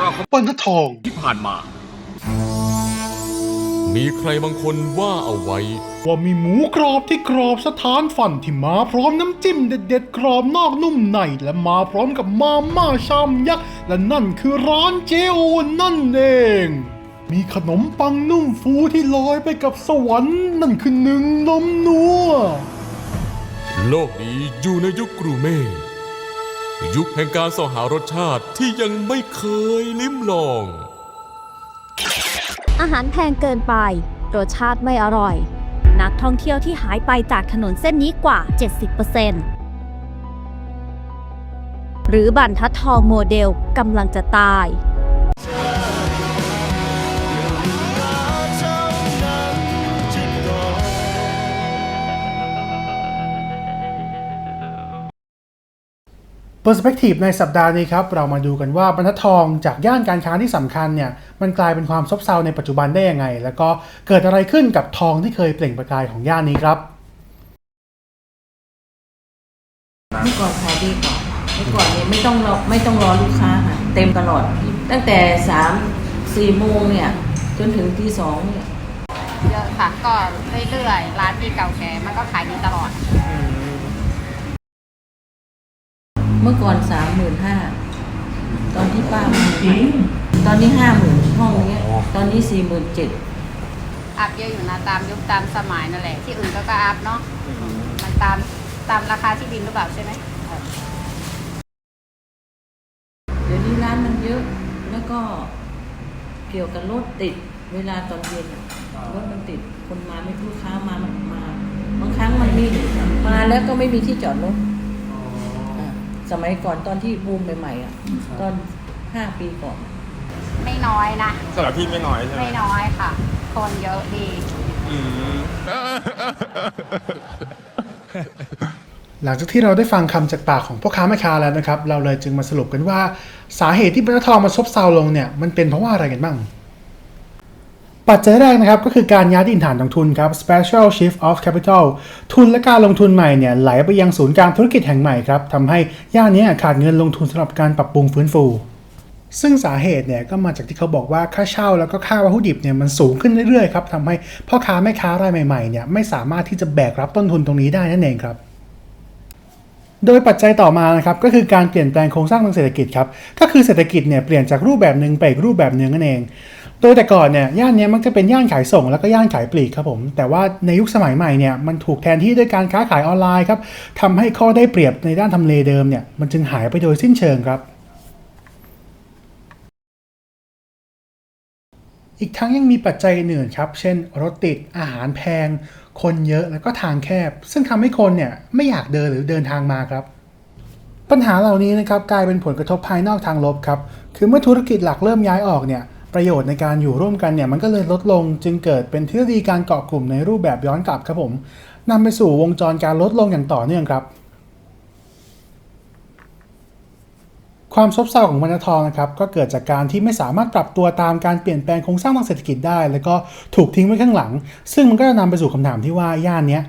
ราวของบรรทัดทองที่ผ่านมา มีใครบางคนว่าเอาไว้ ว่ามีหมูกรอบที่กรอบสถานฝันที่มาพร้อมน้ำจิ้มเด็ดๆ กรอบนอกนุ่มใน และมาพร้อมกับมาม่าชามยักษ์ และนั่นคือร้านเจโอนั่นเองมีขนมปังนุ่มฟูที่ลอยไปกับสวรรค์นั่นคือหนึ่งนมนัว โลกนี้อยู่ในยุคกรูเม่ ยุคแห่งการสอหารสชาติที่ยังไม่เคยลิ้มลอง อาหารแพงเกินไป รสชาติไม่อร่อย นักท่องเที่ยวที่หายไปจากถนนเส้นนี้กว่า 70%หรือบันทัดทองโมเดลกำลังจะตาย Perspective ในสัปดาห์นี้ครับ เรามาดูกันว่าบรรทัดทองจากย่านการค้าที่สำคัญเนี่ยมันกลายเป็นความซบเซาในปัจจุบันได้ยังไง แล้วก็เกิดอะไรขึ้นกับทองที่เคยเปล่งประกายของย่านนี้ครับเมื่อก่อนขายดีกว่าเมื่อก่อนเนี่ยไม่ต้องรอไม่ต้องรอลูกค้าค่ะเต็มตลอด ตั้งแต่สามสี่โมงเนี่ยจนถึงที่สองเนี่ยเยอะค่ะก็เรื่อยๆร้านที่เก่าแก่มันก็ขายดีตลอด เมื่อก่อนสามหมื่นห้าตอนที่ป้ามาใหม่ตอนนี้ห้าหมื่นห้องเนี้ย ตอนนี้สี่หมื่นเจ็ดอัพเยอะอยู่นะตามยุคตามสมัยนั่นแหละ ที่อื่นก็ก็อัพเนาะมันตามตามราคาที่ดินหรือเปล่าใช่ไหมเดี๋ยวนี้ร้านมันเยอะ แล้วก็เกี่ยวกับรถติด เวลาตอนเย็นอะรถมันติด คนมาไม่ลูกค้ามามันมาบางครั้งมันมีมาแล้วก็ไม่มีที่จอดรถะ สมัยก่อนตอนที่บูมใหม่ๆอะตอนห้าปีก่อน ไม่น้อยนะสำหรับพี่ไม่น้อยใช่ไหมไม่น้อยค่ะ คนเยอะดี อืม หลังจากที่เราได้ฟังคำจากปากของพ่อค้าแม่ค้าแล้วนะครับ เราเลยจึงมาสรุปกันว่าสาเหตุที่บรรทัดทองมันซบเซาลงเนี่ยมันเป็นเพราะว่าอะไรกันบ้าง ปัจจัยแรกนะครับก็คือการย้ายถิ่นฐานของทุนครับ special shift of capital ทุนและการลงทุนใหม่เนี่ยไหลไปยังศูนย์กลางธุรกิจแห่งใหม่ครับทำให้ย่านนี้ขาดเงินลงทุนสำหรับการปรับปรุงฟื้นฟู ซึ่งสาเหตุเนี่ยก็มาจากที่เขาบอกว่าค่าเช่าแล้วก็ค่าวัตถุดิบเนี่ยมันสูงขึ้นเรื่อยๆครับทำให้พ่อค้าแม่ค้ารายใหม่ๆเนี่ยไม่สามารถที่จะแบกรับต้นทุนตรงนี้ได้นั่นเองครับโดยปัจจัยต่อมานะครับก็คือการเปลี่ยนแปลงโครงสร้างทางเศรษฐกิจครับก็คือเศรษฐกิจเนี่ยเปลี่ยนจากรูปแบบหนึ่งไปอีกรูปแบบหนึ่งนั่นเอง โดยแต่ก่อนเนี่ยย่านนี้มักจะเป็นย่านขายส่งแล้วก็ย่านขายปลีกครับผม แต่ว่าในยุคสมัยใหม่เนี่ยมันถูกแทนที่ด้วยการค้าขายออนไลน์ครับทำให้ข้อได้เปรียบในด้านทำเลเดิมเนี่ยมันจึงหายไปโดยสิ้นเชิงครับ อีกทั้งยังมีปัจจัยอื่นครับ เช่น รถติดอาหารแพง คนเยอะแล้วก็ทางแคบ ซึ่งทำให้คนเนี่ยไม่อยากเดินหรือเดินทางมาครับปัญหาเหล่านี้นะครับกลายเป็นผลกระทบภายนอกทางลบครับ คือเมื่อธุรกิจหลักเริ่มย้ายออกเนี่ย ประโยชน์ในการอยู่ร่วมกันเนี่ยมันก็เลยลดลงจึงเกิดเป็นทฤษฎีการเกาะกลุ่มในรูปแบบย้อนกลับครับผมนำไปสู่วงจรการลดลงอย่างต่อเนื่องครับ ความซบเซาของบรรทัดทองนะครับก็เกิดจากการที่ไม่สามารถปรับตัวตามการเปลี่ยนแปลงโครงสร้างทางเศรษฐกิจได้ แล้วก็ถูกทิ้งไว้ข้างหลัง ซึ่งมันก็จะนำไปสู่คำถามที่ว่าย่านนี้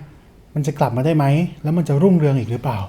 มันจะกลับมาได้ไหมแล้วมันจะรุ่งเรืองอีกหรือเปล่า